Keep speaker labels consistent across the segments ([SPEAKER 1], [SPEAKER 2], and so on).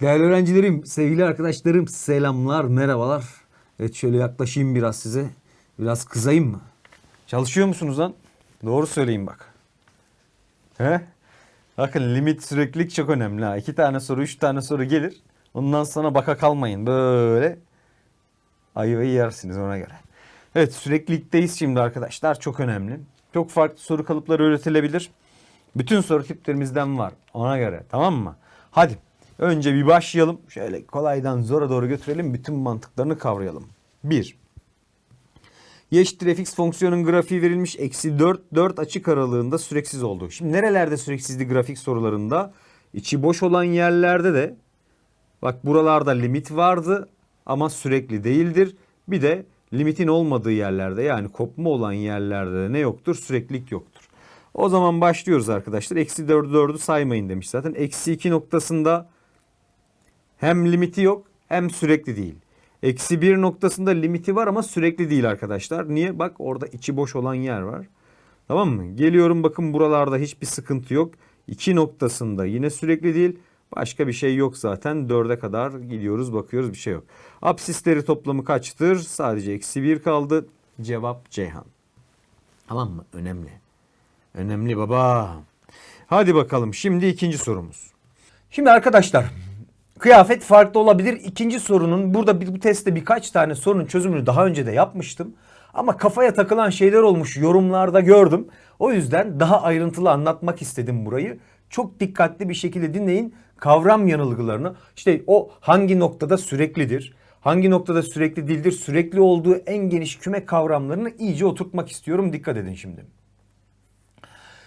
[SPEAKER 1] Değerli öğrencilerim, sevgili arkadaşlarım, selamlar, merhabalar. Evet şöyle yaklaşayım biraz size. Biraz kızayım mı? Çalışıyor musunuz lan? Doğru söyleyin bak. He? Bakın limit süreklilik çok önemli ha. İki tane soru, üç tane soru gelir. Ondan sonra baka kalmayın. Böyle ayvayı yersiniz ona göre. Evet süreklilikteyiz şimdi arkadaşlar. Çok önemli. Çok farklı soru kalıpları öğretilebilir. Bütün soru tiplerimizden var. Ona göre tamam mı? Hadi önce bir başlayalım. Şöyle kolaydan zora doğru götürelim. Bütün mantıklarını kavrayalım. 1. Y eşittir fx fonksiyonun grafiği verilmiş. Eksi 4, 4 açık aralığında süreksiz oldu. Şimdi nerelerde süreksizdi grafik sorularında? İçi boş olan yerlerde de bak buralarda limit vardı ama sürekli değildir. Bir de limitin olmadığı yerlerde yani kopma olan yerlerde de ne yoktur? Süreklilik yoktur. O zaman başlıyoruz arkadaşlar. Eksi 4'ü 4'ü saymayın demiş zaten. Eksi 2 noktasında hem limiti yok hem sürekli değil. Eksi 1 noktasında limiti var ama sürekli değil arkadaşlar. Niye? Bak orada içi boş olan yer var. Tamam mı? Geliyorum bakın buralarda hiçbir sıkıntı yok. 2 noktasında yine sürekli değil. Başka bir şey yok zaten. 4'e kadar gidiyoruz bakıyoruz bir şey yok. Absisleri toplamı kaçtır? Sadece eksi 1 kaldı. Cevap Ceyhan. Tamam mı? Önemli. Önemli baba. Hadi bakalım şimdi ikinci sorumuz. Şimdi arkadaşlar kıyafet farklı olabilir. İkinci sorunun burada bir- bu testte birkaç tane sorunun çözümünü daha önce de yapmıştım. Ama kafaya takılan şeyler olmuş yorumlarda gördüm. O yüzden daha ayrıntılı anlatmak istedim burayı. Çok dikkatli bir şekilde dinleyin. Kavram yanılgılarını işte o hangi noktada süreklidir, hangi noktada sürekli değildir, sürekli olduğu en geniş küme kavramlarını iyice oturtmak istiyorum. Dikkat edin şimdi.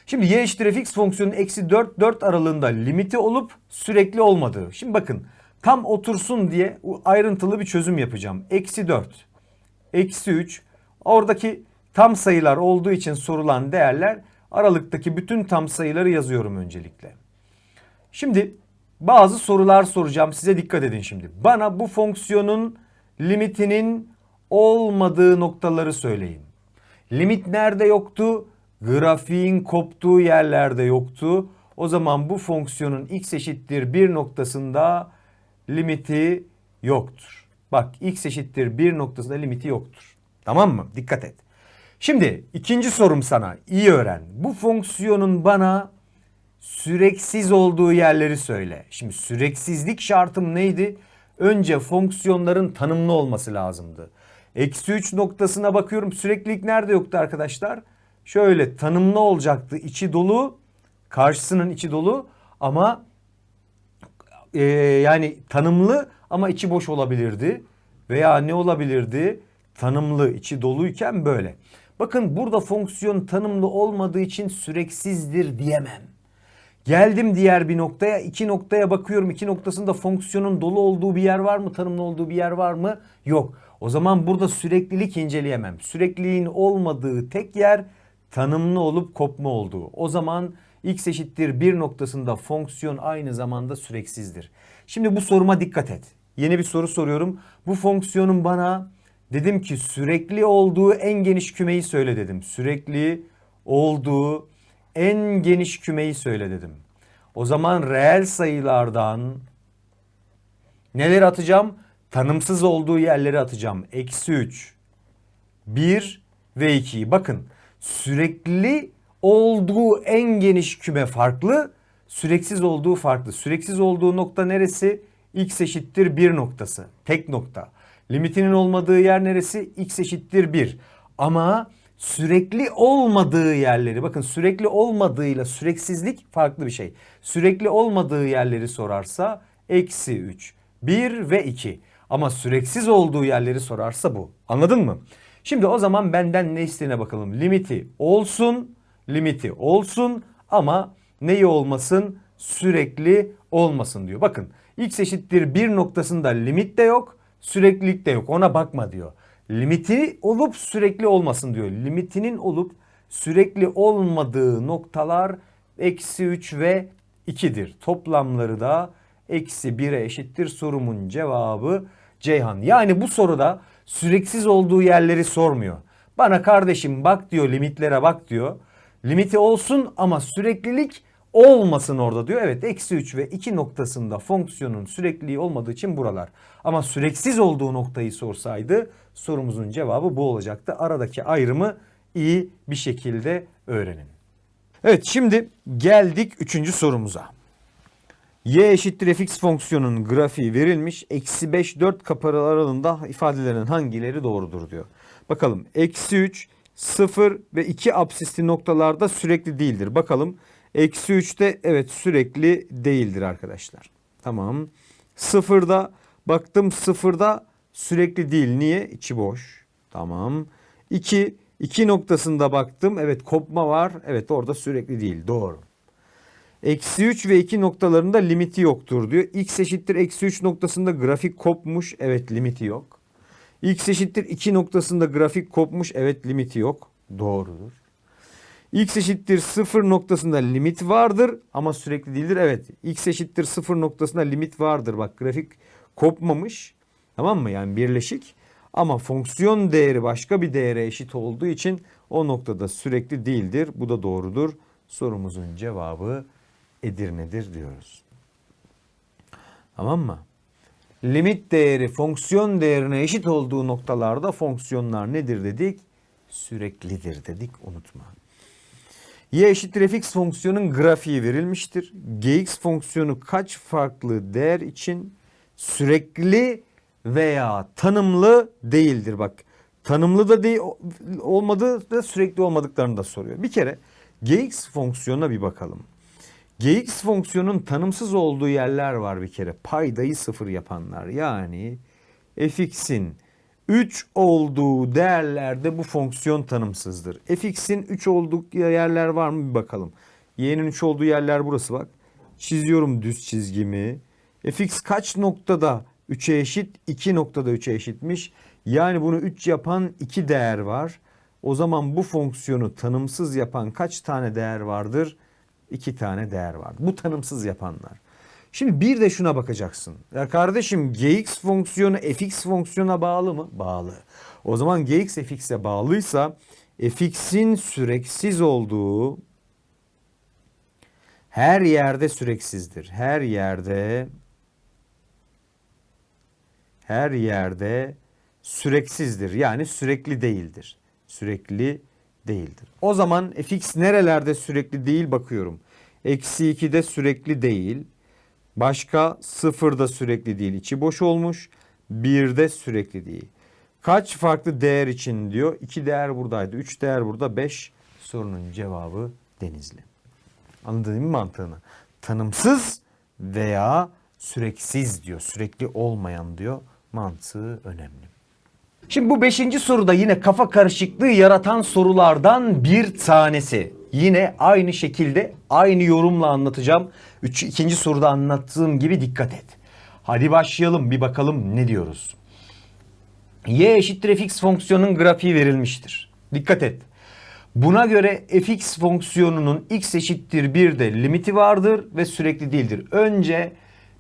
[SPEAKER 1] Şimdi y eşittir fx fonksiyonun eksi 4 4 aralığında limiti olup sürekli olmadığı. Şimdi bakın tam otursun diye ayrıntılı bir çözüm yapacağım. Eksi 4, eksi 3 oradaki tam sayılar olduğu için sorulan değerler aralıktaki bütün tam sayıları yazıyorum öncelikle. Şimdi bazı sorular soracağım size dikkat edin şimdi. Bana bu fonksiyonun limitinin olmadığı noktaları söyleyin. Limit nerede yoktu? Grafiğin koptuğu yerlerde yoktu. O zaman bu fonksiyonun x eşittir 1 noktasında limiti yoktur. Bak x eşittir 1 noktasında limiti yoktur. Tamam mı? Dikkat et. Şimdi ikinci sorum sana. İyi öğren. Bu fonksiyonun bana süreksiz olduğu yerleri söyle. Şimdi süreksizlik şartım neydi? Önce fonksiyonların tanımlı olması lazımdı. Eksi 3 noktasına bakıyorum. Süreklilik nerede yoktu arkadaşlar? Şöyle tanımlı olacaktı. içi dolu. Karşısının içi dolu ama e, yani tanımlı ama içi boş olabilirdi. Veya ne olabilirdi? Tanımlı içi doluyken böyle. Bakın burada fonksiyon tanımlı olmadığı için süreksizdir diyemem. Geldim diğer bir noktaya. iki noktaya bakıyorum. iki noktasında fonksiyonun dolu olduğu bir yer var mı? Tanımlı olduğu bir yer var mı? Yok. O zaman burada süreklilik inceleyemem. Sürekliliğin olmadığı tek yer tanımlı olup kopma olduğu. O zaman x eşittir 1 noktasında fonksiyon aynı zamanda süreksizdir. Şimdi bu soruma dikkat et. Yeni bir soru soruyorum. Bu fonksiyonun bana dedim ki sürekli olduğu en geniş kümeyi söyle dedim. Sürekli olduğu en geniş kümeyi söyle dedim. O zaman reel sayılardan neleri atacağım? Tanımsız olduğu yerleri atacağım. Eksi 3, 1 ve 2'yi. Bakın sürekli olduğu en geniş küme farklı, süreksiz olduğu farklı. Süreksiz olduğu nokta neresi? X eşittir 1 noktası. Tek nokta. Limitinin olmadığı yer neresi? X eşittir 1. Ama sürekli olmadığı yerleri bakın sürekli olmadığıyla süreksizlik farklı bir şey. Sürekli olmadığı yerleri sorarsa eksi 3, 1 ve 2. Ama süreksiz olduğu yerleri sorarsa bu. Anladın mı? Şimdi o zaman benden ne istediğine bakalım. Limiti olsun, limiti olsun ama neyi olmasın? Sürekli olmasın diyor. Bakın x eşittir 1 noktasında limit de yok, süreklilik de yok. Ona bakma diyor. Limiti olup sürekli olmasın diyor. Limitinin olup sürekli olmadığı noktalar eksi 3 ve 2'dir. Toplamları da eksi 1'e eşittir sorumun cevabı Ceyhan. Yani bu soruda süreksiz olduğu yerleri sormuyor. Bana kardeşim bak diyor limitlere bak diyor. Limiti olsun ama süreklilik olmasın orada diyor. Evet eksi 3 ve 2 noktasında fonksiyonun sürekliliği olmadığı için buralar. Ama süreksiz olduğu noktayı sorsaydı sorumuzun cevabı bu olacaktı. Aradaki ayrımı iyi bir şekilde öğrenin. Evet şimdi geldik üçüncü sorumuza. Y eşittir fx fonksiyonun grafiği verilmiş. Eksi 5 4 kapı aralığında ifadelerin hangileri doğrudur diyor. Bakalım eksi 3 0 ve 2 absisli noktalarda sürekli değildir. Bakalım eksi 3'te evet sürekli değildir arkadaşlar. Tamam. Sıfırda baktım sıfırda sürekli değil. Niye? İçi boş. Tamam. 2 2 noktasında baktım. Evet kopma var. Evet orada sürekli değil. Doğru. Eksi 3 ve 2 noktalarında limiti yoktur diyor. X eşittir eksi 3 noktasında grafik kopmuş. Evet limiti yok. X eşittir 2 noktasında grafik kopmuş. Evet limiti yok. Doğrudur. X eşittir 0 noktasında limit vardır ama sürekli değildir. Evet X eşittir 0 noktasında limit vardır. Bak grafik kopmamış. Tamam mı? Yani birleşik. Ama fonksiyon değeri başka bir değere eşit olduğu için o noktada sürekli değildir. Bu da doğrudur. Sorumuzun cevabı Edirne'dir diyoruz. Tamam mı? Limit değeri fonksiyon değerine eşit olduğu noktalarda fonksiyonlar nedir dedik? Süreklidir dedik unutma. Y eşittir fx fonksiyonun grafiği verilmiştir. Gx fonksiyonu kaç farklı değer için sürekli veya tanımlı değildir. Bak tanımlı da değil olmadığı da sürekli olmadıklarını da soruyor. Bir kere gx fonksiyonuna bir bakalım. Gx fonksiyonun tanımsız olduğu yerler var bir kere. Paydayı sıfır yapanlar. Yani fx'in 3 olduğu değerlerde bu fonksiyon tanımsızdır. fx'in 3 olduğu yerler var mı bir bakalım. y'nin 3 olduğu yerler burası bak. Çiziyorum düz çizgimi. fx kaç noktada 3'e eşit? 2 noktada 3'e eşitmiş. Yani bunu 3 yapan 2 değer var. O zaman bu fonksiyonu tanımsız yapan kaç tane değer vardır? iki tane değer var. Bu tanımsız yapanlar. Şimdi bir de şuna bakacaksın. Ya kardeşim gx fonksiyonu fx fonksiyona bağlı mı? Bağlı. O zaman gx fx'e bağlıysa fx'in süreksiz olduğu her yerde süreksizdir. Her yerde her yerde süreksizdir. Yani sürekli değildir. Sürekli değildir. O zaman fx nerelerde sürekli değil bakıyorum. Eksi 2'de sürekli değil. Başka sıfırda sürekli değil. içi boş olmuş. 1'de sürekli değil. Kaç farklı değer için diyor. 2 değer buradaydı. 3 değer burada. 5 sorunun cevabı Denizli. Anladın mı mantığını? Tanımsız veya süreksiz diyor. Sürekli olmayan diyor. Mantığı önemli. Şimdi bu beşinci soruda yine kafa karışıklığı yaratan sorulardan bir tanesi. Yine aynı şekilde aynı yorumla anlatacağım. Üç, ikinci soruda anlattığım gibi dikkat et. Hadi başlayalım bir bakalım ne diyoruz. Y eşittir fx fonksiyonun grafiği verilmiştir. Dikkat et. Buna göre fx fonksiyonunun x eşittir 1'de limiti vardır ve sürekli değildir. Önce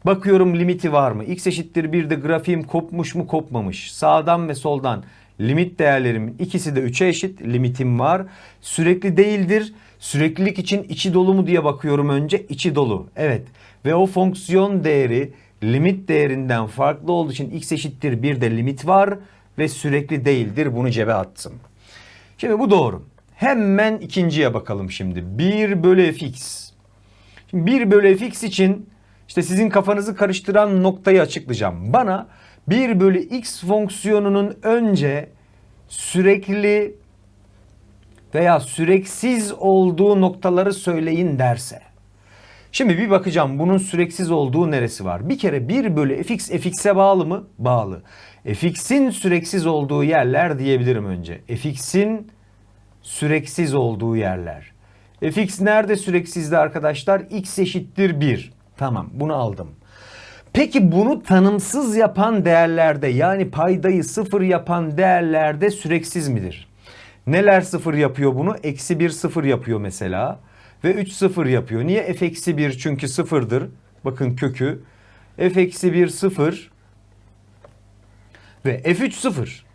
[SPEAKER 1] Bakıyorum limiti var mı? X eşittir 1'de grafiğim kopmuş mu kopmamış. Sağdan ve soldan limit değerlerimin ikisi de 3'e eşit. Limitim var. Sürekli değildir. Süreklilik için içi dolu mu diye bakıyorum önce. içi dolu. Evet. Ve o fonksiyon değeri limit değerinden farklı olduğu için x eşittir 1'de limit var ve sürekli değildir. Bunu cebe attım. Şimdi bu doğru. Hemen ikinciye bakalım şimdi. 1 bölü fx. Şimdi 1 bölü fx için işte sizin kafanızı karıştıran noktayı açıklayacağım. Bana 1 bölü x fonksiyonunun önce sürekli veya süreksiz olduğu noktaları söyleyin derse. Şimdi bir bakacağım bunun süreksiz olduğu neresi var? Bir kere 1 bölü fx fx'e bağlı mı? Bağlı. fx'in süreksiz olduğu yerler diyebilirim önce. fx'in süreksiz olduğu yerler. fx nerede süreksizdi arkadaşlar? x eşittir 1. Tamam bunu aldım. Peki bunu tanımsız yapan değerlerde yani paydayı sıfır yapan değerlerde süreksiz midir? Neler sıfır yapıyor bunu? Eksi bir sıfır yapıyor mesela. Ve 3 sıfır yapıyor. Niye f eksi 1? Çünkü sıfırdır. Bakın kökü. f eksi 1 sıfır. Ve f3 sıfır.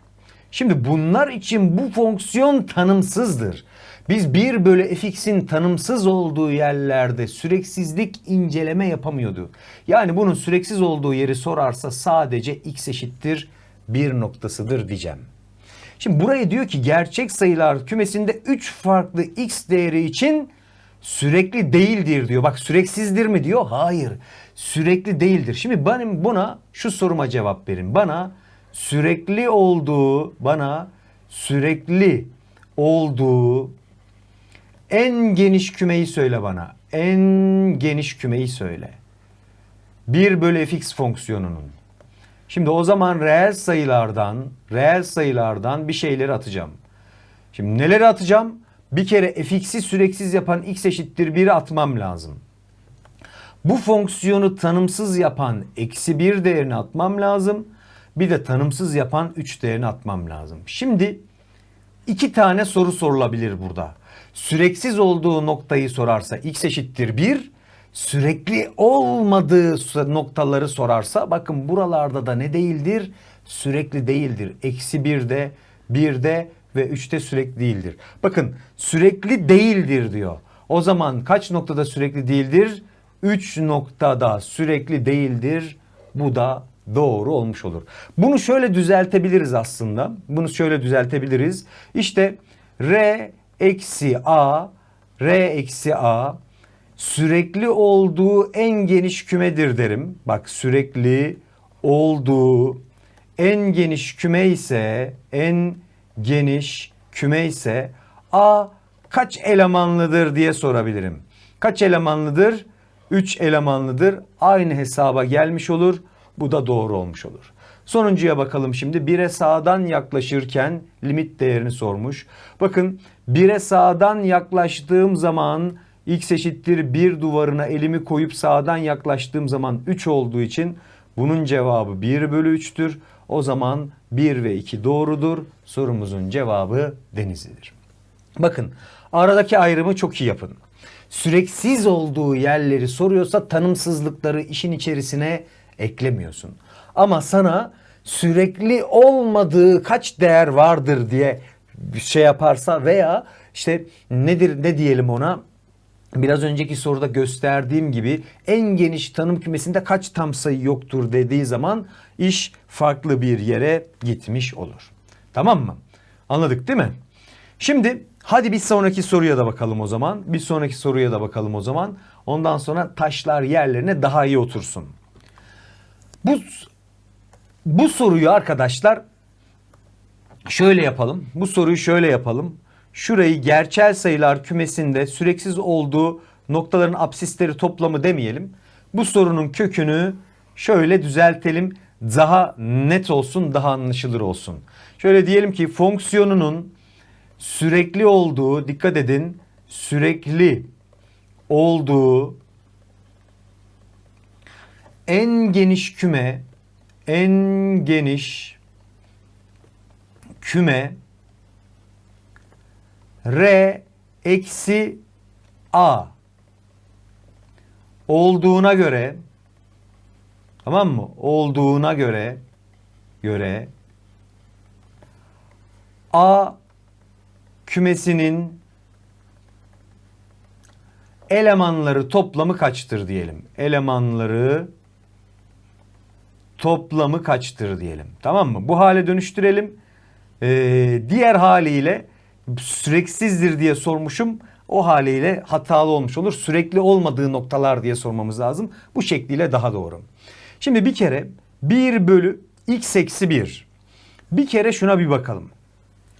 [SPEAKER 1] Şimdi bunlar için bu fonksiyon tanımsızdır. Biz 1 bölü fx'in tanımsız olduğu yerlerde süreksizlik inceleme yapamıyordu. Yani bunun süreksiz olduğu yeri sorarsa sadece x eşittir 1 noktasıdır diyeceğim. Şimdi buraya diyor ki gerçek sayılar kümesinde 3 farklı x değeri için sürekli değildir diyor. Bak süreksizdir mi diyor? Hayır. Sürekli değildir. Şimdi benim buna şu soruma cevap verin. Bana sürekli olduğu, bana sürekli olduğu en geniş kümeyi söyle bana. En geniş kümeyi söyle. 1 bölü fx fonksiyonunun. Şimdi o zaman reel sayılardan, reel sayılardan bir şeyleri atacağım. Şimdi neleri atacağım? Bir kere fx'i süreksiz yapan x eşittir 1'i atmam lazım. Bu fonksiyonu tanımsız yapan eksi 1 değerini atmam lazım. Bir de tanımsız yapan 3 değerini atmam lazım. Şimdi iki tane soru sorulabilir burada. Süreksiz olduğu noktayı sorarsa x eşittir 1. Sürekli olmadığı noktaları sorarsa bakın buralarda da ne değildir? Sürekli değildir. Eksi 1'de, 1'de ve 3'te sürekli değildir. Bakın sürekli değildir diyor. O zaman kaç noktada sürekli değildir? 3 noktada sürekli değildir. Bu da doğru olmuş olur. Bunu şöyle düzeltebiliriz aslında. Bunu şöyle düzeltebiliriz. İşte R eksi A, R eksi A sürekli olduğu en geniş kümedir derim. Bak sürekli olduğu en geniş küme ise en geniş küme ise A kaç elemanlıdır diye sorabilirim. Kaç elemanlıdır? 3 elemanlıdır. Aynı hesaba gelmiş olur. Bu da doğru olmuş olur. Sonuncuya bakalım şimdi. 1'e sağdan yaklaşırken limit değerini sormuş. Bakın 1'e sağdan yaklaştığım zaman x eşittir 1 duvarına elimi koyup sağdan yaklaştığım zaman 3 olduğu için bunun cevabı 1 bölü 3'tür. O zaman 1 ve 2 doğrudur. Sorumuzun cevabı Denizli'dir. Bakın aradaki ayrımı çok iyi yapın. Süreksiz olduğu yerleri soruyorsa tanımsızlıkları işin içerisine eklemiyorsun. Ama sana sürekli olmadığı kaç değer vardır diye şey yaparsa veya işte nedir ne diyelim ona biraz önceki soruda gösterdiğim gibi en geniş tanım kümesinde kaç tam sayı yoktur dediği zaman iş farklı bir yere gitmiş olur. Tamam mı? Anladık değil mi? Şimdi hadi bir sonraki soruya da bakalım o zaman. Bir sonraki soruya da bakalım o zaman. Ondan sonra taşlar yerlerine daha iyi otursun. Bu bu soruyu arkadaşlar şöyle yapalım. Bu soruyu şöyle yapalım. Şurayı gerçel sayılar kümesinde süreksiz olduğu noktaların absisleri toplamı demeyelim. Bu sorunun kökünü şöyle düzeltelim. Daha net olsun, daha anlaşılır olsun. Şöyle diyelim ki fonksiyonunun sürekli olduğu, dikkat edin, sürekli olduğu en geniş küme, en geniş küme R eksi A olduğuna göre tamam mı? Olduğuna göre göre A kümesinin elemanları toplamı kaçtır diyelim. Elemanları toplamı kaçtır diyelim. Tamam mı? Bu hale dönüştürelim. Ee, diğer haliyle süreksizdir diye sormuşum. O haliyle hatalı olmuş olur. Sürekli olmadığı noktalar diye sormamız lazım. Bu şekliyle daha doğru. Şimdi bir kere 1 bölü x eksi 1. Bir kere şuna bir bakalım.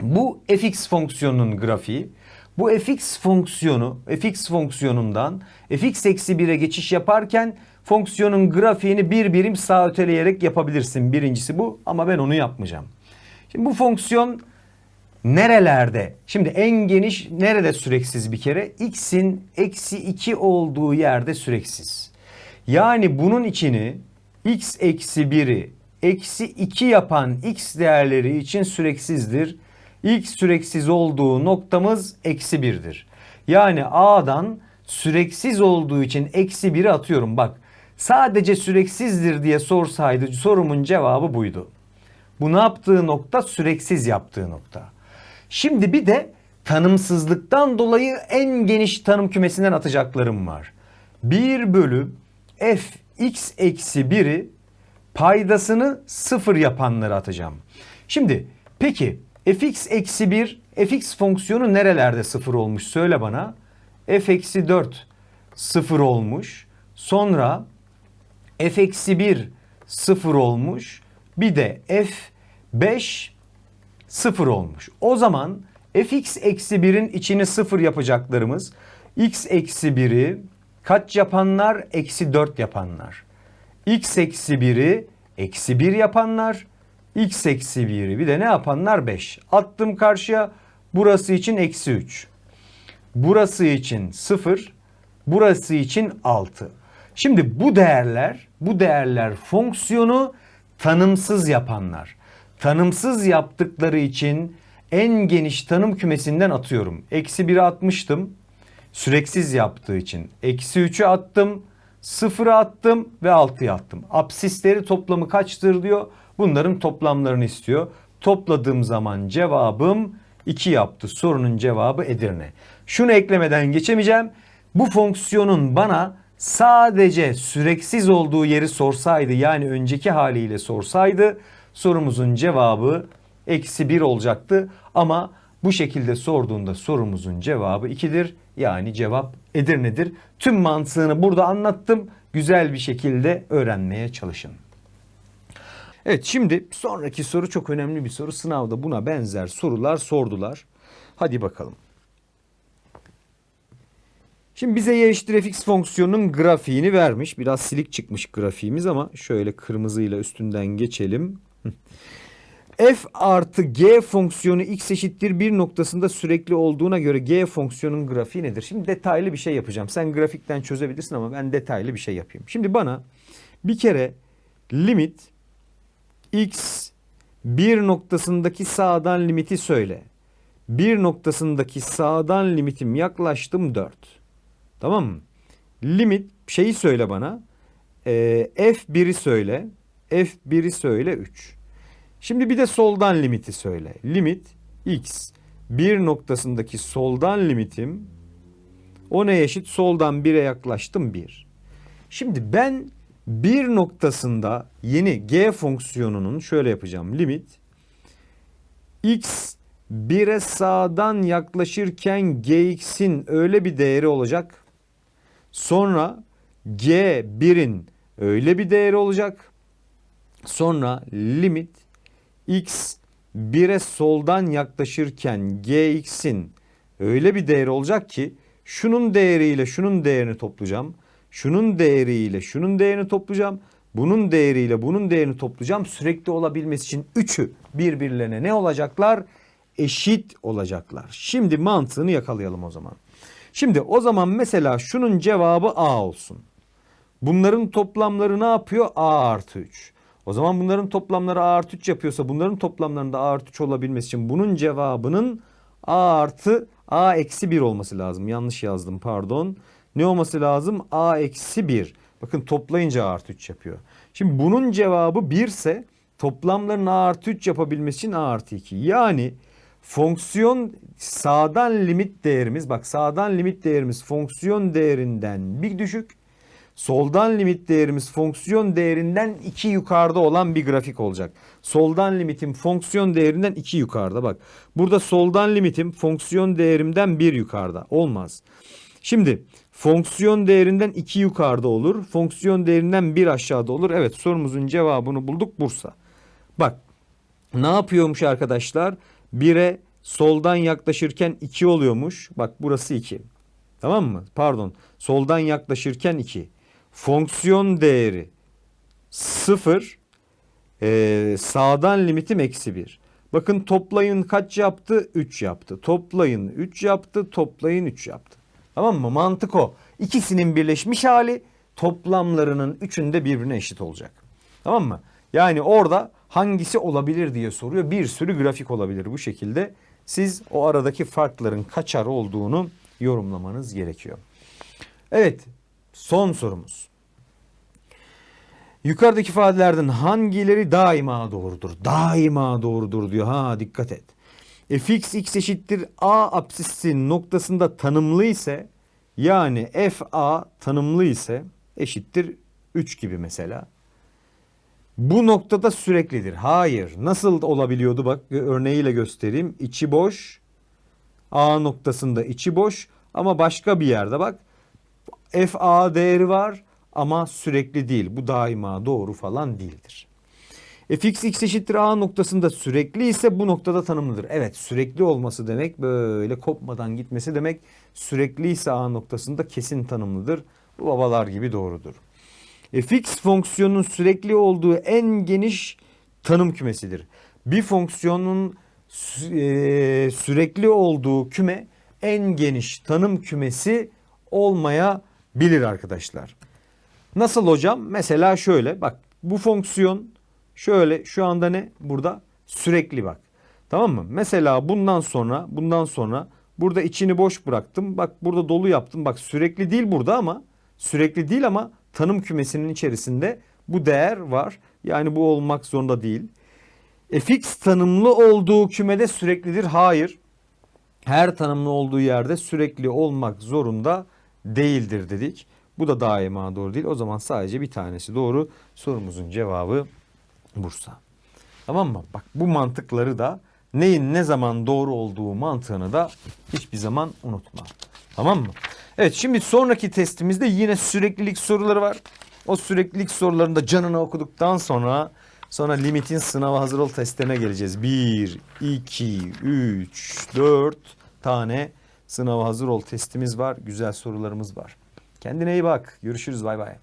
[SPEAKER 1] Bu fx fonksiyonunun grafiği. Bu fx fonksiyonu, fx fonksiyonundan fx eksi 1'e geçiş yaparken fonksiyonun grafiğini bir birim sağ öteleyerek yapabilirsin. Birincisi bu ama ben onu yapmayacağım. Şimdi bu fonksiyon nerelerde? Şimdi en geniş nerede süreksiz bir kere? X'in eksi 2 olduğu yerde süreksiz. Yani bunun içini x eksi 1'i eksi 2 yapan x değerleri için süreksizdir. X süreksiz olduğu noktamız eksi 1'dir. Yani A'dan süreksiz olduğu için eksi 1'i atıyorum. Bak sadece süreksizdir diye sorsaydı sorumun cevabı buydu. Bu ne yaptığı nokta süreksiz yaptığı nokta. Şimdi bir de tanımsızlıktan dolayı en geniş tanım kümesinden atacaklarım var. 1 bölü f x eksi 1'i paydasını sıfır yapanları atacağım. Şimdi peki fx eksi 1 fx fonksiyonu nerelerde sıfır olmuş söyle bana. f eksi 4 sıfır olmuş. Sonra f eksi 1 sıfır olmuş. Bir de f 5 sıfır olmuş. O zaman fx eksi 1'in içini sıfır yapacaklarımız x eksi 1'i kaç yapanlar? Eksi 4 yapanlar. x eksi 1'i eksi 1 yapanlar. x eksi 1'i bir de ne yapanlar? 5. Attım karşıya. Burası için eksi 3. Burası için 0. Burası için 6. Şimdi bu değerler, bu değerler fonksiyonu tanımsız yapanlar. Tanımsız yaptıkları için en geniş tanım kümesinden atıyorum. Eksi 1'i atmıştım. Süreksiz yaptığı için. Eksi 3'ü attım. 0'ı attım ve 6'yı attım. Absisleri toplamı kaçtır diyor. Bunların toplamlarını istiyor. Topladığım zaman cevabım 2 yaptı. Sorunun cevabı Edirne. Şunu eklemeden geçemeyeceğim. Bu fonksiyonun bana sadece süreksiz olduğu yeri sorsaydı yani önceki haliyle sorsaydı sorumuzun cevabı eksi 1 olacaktı. Ama bu şekilde sorduğunda sorumuzun cevabı 2'dir. Yani cevap Edirne'dir. Tüm mantığını burada anlattım. Güzel bir şekilde öğrenmeye çalışın. Evet şimdi sonraki soru çok önemli bir soru. Sınavda buna benzer sorular sordular. Hadi bakalım. Şimdi bize y eşittir fx fonksiyonunun grafiğini vermiş. Biraz silik çıkmış grafiğimiz ama şöyle kırmızıyla üstünden geçelim. F artı g fonksiyonu x eşittir bir noktasında sürekli olduğuna göre g fonksiyonun grafiği nedir? Şimdi detaylı bir şey yapacağım. Sen grafikten çözebilirsin ama ben detaylı bir şey yapayım. Şimdi bana bir kere limit x bir noktasındaki sağdan limiti söyle. Bir noktasındaki sağdan limitim yaklaştım 4. Tamam mı? Limit şeyi söyle bana. Ee, F1'i söyle. F1'i söyle 3. Şimdi bir de soldan limiti söyle. Limit x bir noktasındaki soldan limitim o ne eşit? Soldan 1'e yaklaştım 1. Şimdi ben bir noktasında yeni g fonksiyonunun şöyle yapacağım. Limit x 1'e sağdan yaklaşırken gx'in öyle bir değeri olacak. Sonra g 1'in öyle bir değeri olacak. Sonra limit x 1'e soldan yaklaşırken gx'in öyle bir değeri olacak ki şunun değeriyle şunun değerini toplayacağım. Şunun değeriyle şunun değerini toplayacağım. Bunun değeriyle bunun değerini toplayacağım. Sürekli olabilmesi için üçü birbirlerine ne olacaklar? Eşit olacaklar. Şimdi mantığını yakalayalım o zaman. Şimdi o zaman mesela şunun cevabı A olsun. Bunların toplamları ne yapıyor? A artı 3. O zaman bunların toplamları A artı 3 yapıyorsa bunların toplamlarında A artı 3 olabilmesi için bunun cevabının A artı A eksi 1 olması lazım. Yanlış yazdım pardon. Ne olması lazım? A eksi 1. Bakın toplayınca A artı 3 yapıyor. Şimdi bunun cevabı 1 ise toplamların A artı 3 yapabilmesi için A artı 2. Yani fonksiyon sağdan limit değerimiz bak sağdan limit değerimiz fonksiyon değerinden bir düşük. Soldan limit değerimiz fonksiyon değerinden 2 yukarıda olan bir grafik olacak. Soldan limitim fonksiyon değerinden 2 yukarıda bak. Burada soldan limitim fonksiyon değerimden 1 yukarıda. Olmaz. Şimdi fonksiyon değerinden 2 yukarıda olur. Fonksiyon değerinden 1 aşağıda olur. Evet sorumuzun cevabını bulduk Bursa. Bak ne yapıyormuş arkadaşlar? 1'e soldan yaklaşırken 2 oluyormuş. Bak burası 2. Tamam mı? Pardon. Soldan yaklaşırken 2. Fonksiyon değeri 0. Ee, sağdan limitim eksi 1. Bakın toplayın kaç yaptı? 3 yaptı. Toplayın 3 yaptı. Toplayın 3 yaptı. Tamam mı? Mantık o. İkisinin birleşmiş hali toplamlarının üçünde birbirine eşit olacak. Tamam mı? Yani orada hangisi olabilir diye soruyor. Bir sürü grafik olabilir bu şekilde. Siz o aradaki farkların kaçar olduğunu yorumlamanız gerekiyor. Evet son sorumuz. Yukarıdaki ifadelerden hangileri daima doğrudur? Daima doğrudur diyor. Ha dikkat et. fx x eşittir a apsisi noktasında tanımlı ise yani fa tanımlı ise eşittir 3 gibi mesela. Bu noktada süreklidir. Hayır. Nasıl olabiliyordu? Bak örneğiyle göstereyim. İçi boş. A noktasında içi boş ama başka bir yerde bak. FA değeri var ama sürekli değil. Bu daima doğru falan değildir. fx x eşittir a noktasında sürekli ise bu noktada tanımlıdır. Evet sürekli olması demek böyle kopmadan gitmesi demek. Sürekli ise a noktasında kesin tanımlıdır. Bu babalar gibi doğrudur. fx fonksiyonun sürekli olduğu en geniş tanım kümesidir. Bir fonksiyonun e, sürekli olduğu küme en geniş tanım kümesi olmayabilir arkadaşlar. Nasıl hocam? Mesela şöyle bak bu fonksiyon şöyle şu anda ne? Burada sürekli bak. Tamam mı? Mesela bundan sonra bundan sonra burada içini boş bıraktım. Bak burada dolu yaptım. Bak sürekli değil burada ama sürekli değil ama tanım kümesinin içerisinde bu değer var. Yani bu olmak zorunda değil. fx tanımlı olduğu kümede süreklidir. Hayır. Her tanımlı olduğu yerde sürekli olmak zorunda değildir dedik. Bu da daima doğru değil. O zaman sadece bir tanesi doğru. Sorumuzun cevabı Bursa. Tamam mı? Bak bu mantıkları da neyin ne zaman doğru olduğu mantığını da hiçbir zaman unutma. Tamam mı? Evet şimdi sonraki testimizde yine süreklilik soruları var. O süreklilik sorularını da canını okuduktan sonra sonra limitin sınava hazır ol testine geleceğiz. 1, 2, 3, 4 tane sınava hazır ol testimiz var. Güzel sorularımız var. Kendine iyi bak. Görüşürüz. Bay bay.